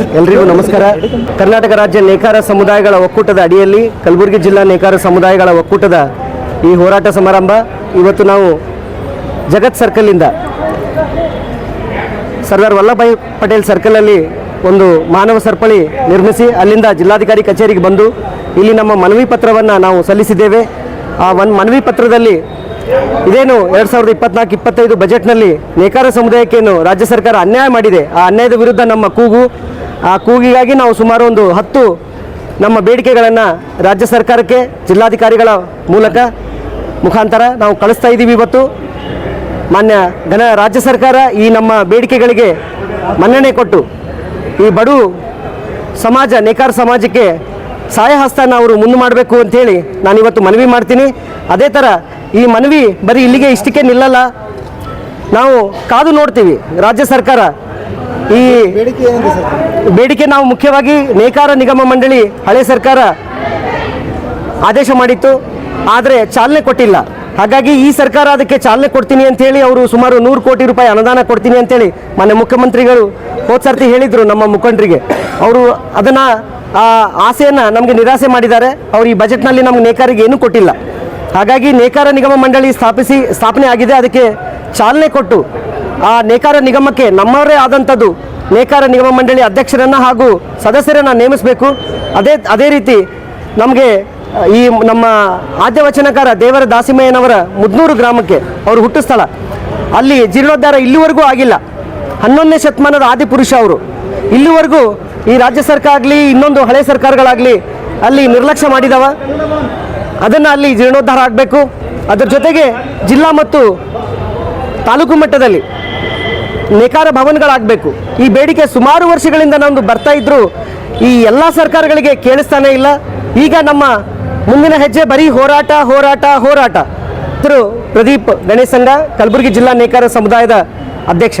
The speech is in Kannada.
ಎಲ್ರಿಗೂ ನಮಸ್ಕಾರ. ಕರ್ನಾಟಕ ರಾಜ್ಯ ನೇಕಾರ ಸಮುದಾಯಗಳ ಒಕ್ಕೂಟದ ಅಡಿಯಲ್ಲಿ ಕಲಬುರಗಿ ಜಿಲ್ಲಾ ನೇಕಾರ ಸಮುದಾಯಗಳ ಒಕ್ಕೂಟದ ಈ ಹೋರಾಟ ಸಮಾರಂಭ ಇವತ್ತು ನಾವು ಜಗತ್ ಸರ್ಕಲಿಂದ ಸರ್ದಾರ್ ವಲ್ಲಭಾಯಿ ಪಟೇಲ್ ಸರ್ಕಲಲ್ಲಿ ಒಂದು ಮಾನವ ಸರಪಳಿ ನಿರ್ಮಿಸಿ ಅಲ್ಲಿಂದ ಜಿಲ್ಲಾಧಿಕಾರಿ ಕಚೇರಿಗೆ ಬಂದು ಇಲ್ಲಿ ನಮ್ಮ ಮನವಿ ಪತ್ರವನ್ನು ನಾವು ಸಲ್ಲಿಸಿದ್ದೇವೆ. ಆ ಒಂದು ಮನವಿ ಪತ್ರದಲ್ಲಿ ಇದೇನು ಎರಡು ಸಾವಿರದ ಇಪ್ಪತ್ನಾಲ್ಕು ಇಪ್ಪತ್ತೈದು ಬಜೆಟ್ನಲ್ಲಿ ನೇಕಾರ ಸಮುದಾಯಕ್ಕೇನು ರಾಜ್ಯ ಸರ್ಕಾರ ಅನ್ಯಾಯ ಮಾಡಿದೆ. ಆ ಅನ್ಯಾಯದ ವಿರುದ್ಧ ನಮ್ಮ ಕೂಗು ಆ ಕೂಗಿಗಾಗಿ ನಾವು ಸುಮಾರು ಒಂದು ಹತ್ತು ನಮ್ಮ ಬೇಡಿಕೆಗಳನ್ನು ರಾಜ್ಯ ಸರ್ಕಾರಕ್ಕೆ ಜಿಲ್ಲಾಧಿಕಾರಿಗಳ ಮೂಲಕ ಮುಖಾಂತರ ನಾವು ಕಳಿಸ್ತಾ ಇದ್ದೀವಿ ಇವತ್ತು. ಮಾನ್ಯ ಘನ ರಾಜ್ಯ ಸರ್ಕಾರ ಈ ನಮ್ಮ ಬೇಡಿಕೆಗಳಿಗೆ ಮನ್ನಣೆ ಕೊಟ್ಟು ಈ ಬಡು ಸಮಾಜ, ನೇಕಾರ ಸಮಾಜಕ್ಕೆ ಸಹಾಯ ಹಸ್ತನ ಅವರು ಮುಂದೆ ಮಾಡಬೇಕು ಅಂಥೇಳಿ ನಾನು ಇವತ್ತು ಮನವಿ ಮಾಡ್ತೀನಿ. ಅದೇ ಥರ ಈ ಮನವಿ ಬರೀ ಇಲ್ಲಿಗೆ ಇಷ್ಟಕ್ಕೆ ನಿಲ್ಲಲ್ಲ. ನಾವು ಕಾದು ನೋಡ್ತೀವಿ ರಾಜ್ಯ ಸರ್ಕಾರ ಈ ಬೇಡಿಕೆ ನಾವು ಮುಖ್ಯವಾಗಿ ನೇಕಾರ ನಿಗಮ ಮಂಡಳಿ ಹಳೆ ಸರ್ಕಾರ ಆದೇಶ ಮಾಡಿತ್ತು ಆದರೆ ಚಾಲನೆ ಕೊಟ್ಟಿಲ್ಲ. ಹಾಗಾಗಿ ಈ ಸರ್ಕಾರ ಅದಕ್ಕೆ ಚಾಲನೆ ಕೊಡ್ತೀನಿ ಅಂತೇಳಿ ಅವರು ಸುಮಾರು ನೂರು ಕೋಟಿ ರೂಪಾಯಿ ಅನುದಾನ ಕೊಡ್ತೀನಿ ಅಂತೇಳಿ ಮಾನ್ಯ ಮುಖ್ಯಮಂತ್ರಿಗಳು ಹೋದ ಸರ್ತಿ ಹೇಳಿದರು ನಮ್ಮ ಮುಖಂಡರಿಗೆ. ಅವರು ಅದನ್ನು ಆ ಆಸೆಯನ್ನು ನಮಗೆ ನಿರಾಸೆ ಮಾಡಿದ್ದಾರೆ. ಅವರು ಈ ಬಜೆಟ್ನಲ್ಲಿ ನಮ್ಗೆ ನೇಕಾರಿಗೆ ಏನೂ ಕೊಟ್ಟಿಲ್ಲ. ಹಾಗಾಗಿ ನೇಕಾರ ನಿಗಮ ಮಂಡಳಿ ಸ್ಥಾಪಿಸಿ ಸ್ಥಾಪನೆ ಆಗಿದೆ. ಅದಕ್ಕೆ ಚಾಲನೆ ಕೊಟ್ಟು ಆ ನೇಕಾರ ನಿಗಮಕ್ಕೆ ನಮ್ಮವರೇ ಆದಂಥದ್ದು ನೇಕಾರ ನಿಗಮ ಮಂಡಳಿ ಅಧ್ಯಕ್ಷರನ್ನು ಹಾಗೂ ಸದಸ್ಯರನ್ನು ನೇಮಿಸಬೇಕು. ಅದೇ ಅದೇ ರೀತಿ ನಮಗೆ ಈ ನಮ್ಮ ಆದ್ಯ ವಚನಕಾರ ದೇವರ ದಾಸಿಮಯ್ಯನವರ ಮುದ್ನೂರು ಗ್ರಾಮಕ್ಕೆ ಅವರು ಹುಟ್ಟು ಸ್ಥಳ. ಅಲ್ಲಿ ಜೀರ್ಣೋದ್ಧಾರ ಇಲ್ಲಿವರೆಗೂ ಆಗಿಲ್ಲ. ಹನ್ನೊಂದನೇ ಶತಮಾನದ ಆದಿಪುರುಷ ಅವರು. ಇಲ್ಲಿವರೆಗೂ ಈ ರಾಜ್ಯ ಸರ್ಕಾರ ಆಗಲಿ, ಇನ್ನೊಂದು ಹಳೆ ಸರ್ಕಾರಗಳಾಗಲಿ ಅಲ್ಲಿ ನಿರ್ಲಕ್ಷ್ಯ ಮಾಡಿದವ. ಅದನ್ನು ಅಲ್ಲಿ ಜೀರ್ಣೋದ್ಧಾರ ಆಗಬೇಕು. ಅದರ ಜೊತೆಗೆ ಜಿಲ್ಲಾ ಮತ್ತು ತಾಲೂಕು ಮಟ್ಟದಲ್ಲಿ ನೇಕಾರ ಭವನಗಳಾಗಬೇಕು. ಈ ಬೇಡಿಕೆ ಸುಮಾರು ವರ್ಷಗಳಿಂದ ನಮ್ಮದು ಬರ್ತಾ ಇದ್ರು ಈ ಎಲ್ಲ ಸರ್ಕಾರಗಳಿಗೆ ಕೇಳಿಸ್ತಾನೆ ಇಲ್ಲ. ಈಗ ನಮ್ಮ ಮುಂದಿನ ಹೆಜ್ಜೆ ಬರೀ ಹೋರಾಟ ಹೋರಾಟ ಹೋರಾಟ. ಪ್ರದೀಪ್ ಗಣೇಶ್ ಸಂಘ, ಕಲಬುರಗಿ ಜಿಲ್ಲಾ ನೇಕಾರ ಸಮುದಾಯದ ಅಧ್ಯಕ್ಷ.